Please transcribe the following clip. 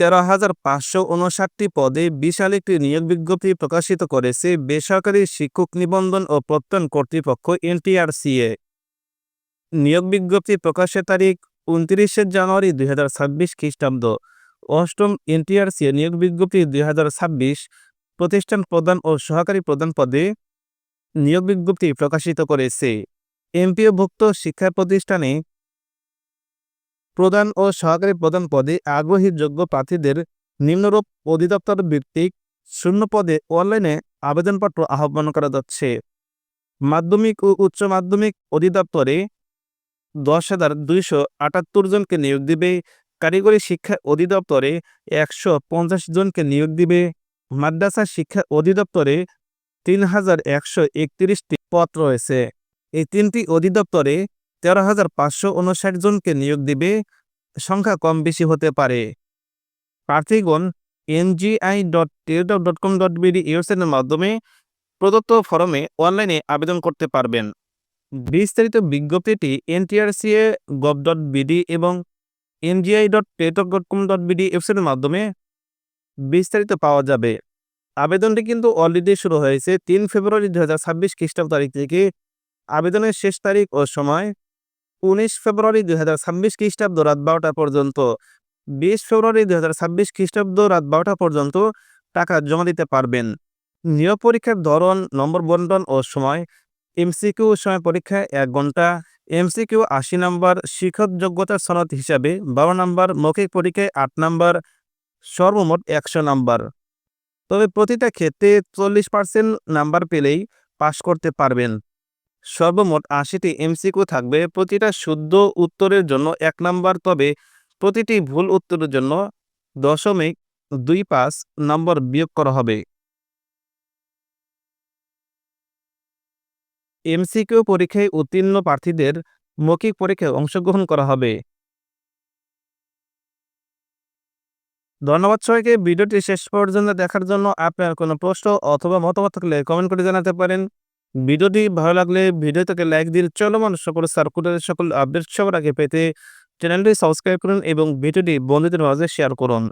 তেরো হাজার পাঁচশো উনষাটটি পদে বিশাল একটি নিয়োগ বিজ্ঞপ্তি প্রকাশিত করেছে বেসরকারি শিক্ষক নিবন্ধন ও প্রত্যয়ন কর্তৃপক্ষ এনটিআরসিএ। নিয়োগ বিজ্ঞপ্তি প্রকাশের তারিখ উনত্রিশে জানুয়ারি দুই হাজার ছাব্বিশ খ্রিস্টাব্দ। অষ্টম এনটিআরসিএ নিয়োগ বিজ্ঞপ্তি দুই হাজার ছাব্বিশ। প্রতিষ্ঠান প্রধান ও সহকারী প্রধান পদে নিয়োগ বিজ্ঞপ্তি প্রকাশিত করেছে। এমপিওভুক্ত শিক্ষা প্রতিষ্ঠানে প্রধান ও সহকারী প্রধান পদে আগ্রহী যোগ্য প্রার্থীদের নিম্নরূপ অধিদপ্তর ভিত্তিক শূন্য পদে অনলাইনে আবেদনপত্র আহ্বান করা যাচ্ছে। মাধ্যমিক ও উচ্চ মাধ্যমিক অধিদপ্তরে দশ হাজার দুইশো আটাত্তর জনকে নিয়োগ দিবে, কারিগরি শিক্ষা অধিদপ্তরে একশো পঞ্চাশ জনকে নিয়োগ দিবে, মাদ্রাসা শিক্ষা অধিদপ্তরে তিন হাজার একশো একত্রিশটি পদ রয়েছে। এই তিনটি অধিদপ্তরে তেরো হাজার পাঁচশো উনষাট জনকে নিয়োগ দিবে, সংখ্যা কম বেশি হতে পারে। প্রার্থীগণ NGI dot Teletalk dot com dot BD ওয়েবসাইটের মাধ্যমে প্রদত্ত ফরমে অনলাইনে আবেদন করতে পারবেন। বিস্তারিত বিজ্ঞপ্তিটি এনটিআরসিএ, গভ ডট বিডি এবং NGI dot Teletalk dot com dot BD ওয়েবসাইটের মাধ্যমে বিস্তারিত পাওয়া যাবে। আবেদনটি কিন্তু অলরেডি শুরু হয়েছে তিন ফেব্রুয়ারি দু হাজার ছাব্বিশ খ্রিস্টাব্দ তারিখ থেকে। আবেদনের শেষ তারিখ ও সময় উনিশ ফেব্রুয়ারি দুই হাজার ছাব্বিশ খ্রিস্টাব্দ রাত বারোটা পর্যন্ত। বিশ ফেব্রুয়ারি দুই হাজার ছাব্বিশ খ্রিস্টাব্দ রাত বারোটা পর্যন্ত টাকা জমা দিতে পারবেন। নিয়োগ পরীক্ষার ধরন, নম্বর বন্টন ও সময়। এমসিকিউ সময় পরীক্ষা এক ঘণ্টা এমসিকিউ আশি নম্বর, শিক্ষক যোগ্যতার সনদ হিসাবে বারো নম্বর, মৌখিক পরীক্ষায় আট নম্বর, সর্বমোট একশো নম্বর। তবে প্রতিটা ক্ষেত্রে চল্লিশ পার্সেন্ট নাম্বার পেলেই পাশ করতে পারবেন। সর্বমোট আশিটি এমসিকিউ থাকবে। প্রতিটা শুদ্ধ উত্তরের জন্য এক নাম্বার, তবে প্রতিটি ভুল উত্তরের জন্য দশমিক দুই পাঁচ নম্বর বিয়োগ করা হবে। এমসিকিউ পরীক্ষায় উত্তীর্ণ প্রার্থীদের মৌখিক পরীক্ষায় অংশগ্রহণ করা হবে। ধন্যবাদ সবাইকে। ভিডিওটি শেষ পর্যন্ত দেখার জন্য আপনার কোনো প্রশ্ন অথবা মতামত থাকলে কমেন্ট করে জানাতে পারেন। ভিডিওটি ভালো লাগলে ভিডিওটাকে লাইক দিন চলমান সকল সার্কুলারের সকল আপডেট সবার আগে পেতে চ্যানেলটি সাবস্ক্রাইব করুন এবং ভিডিওটি বন্ধুদের মাঝে শেয়ার করুন।